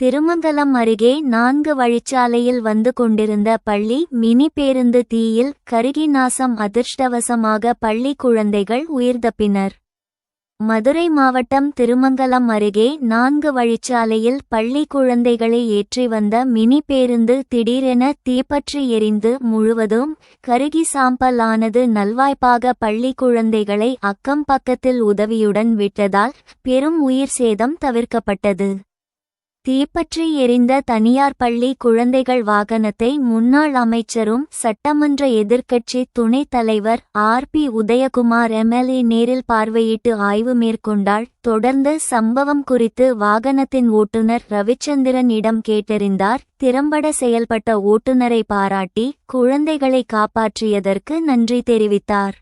திருமங்கலம் அருகே நான்கு வழிச்சாலையில் வந்து கொண்டிருந்த பள்ளி மினி பேருந்து தீயில் கருகி நாசம் அதிர்ஷ்டவசமாக பள்ளி குழந்தைகள் உயிர்தப்பினர். மதுரை மாவட்டம் திருமங்கலம் அருகே நான்கு வழிச்சாலையில் பள்ளி குழந்தைகளை ஏற்றி வந்த மினி பேருந்து திடீரென தீப்பற்றி எரிந்து முழுவதும் கருகி சாம்பல் ஆனது நல்வாய்ப்பாக பள்ளி குழந்தைகளை அக்கம் பக்கத்தில் உதவியுடன் விட்டதால் பெரும் உயிர் சேதம் தவிர்க்கப்பட்டது. தீப்பற்றி எரிந்த தனியார் பள்ளி குழந்தைகள் வாகனத்தை முன்னாள் அமைச்சரும் சட்டமன்ற எதிர்க்கட்சி துணைத் தலைவர் ஆர். பி. உதயகுமார் எம்எல்ஏ நேரில் பார்வையிட்டு ஆய்வு மேற்கொண்டாள் தொடர்ந்து சம்பவம் குறித்து வாகனத்தின் ஓட்டுநர் ரவிச்சந்திரன் இடம் கேட்டறிந்தார். திறம்பட செயல்பட்ட ஓட்டுநரை பாராட்டி குழந்தைகளை காப்பாற்றியதற்கு நன்றி தெரிவித்தார்.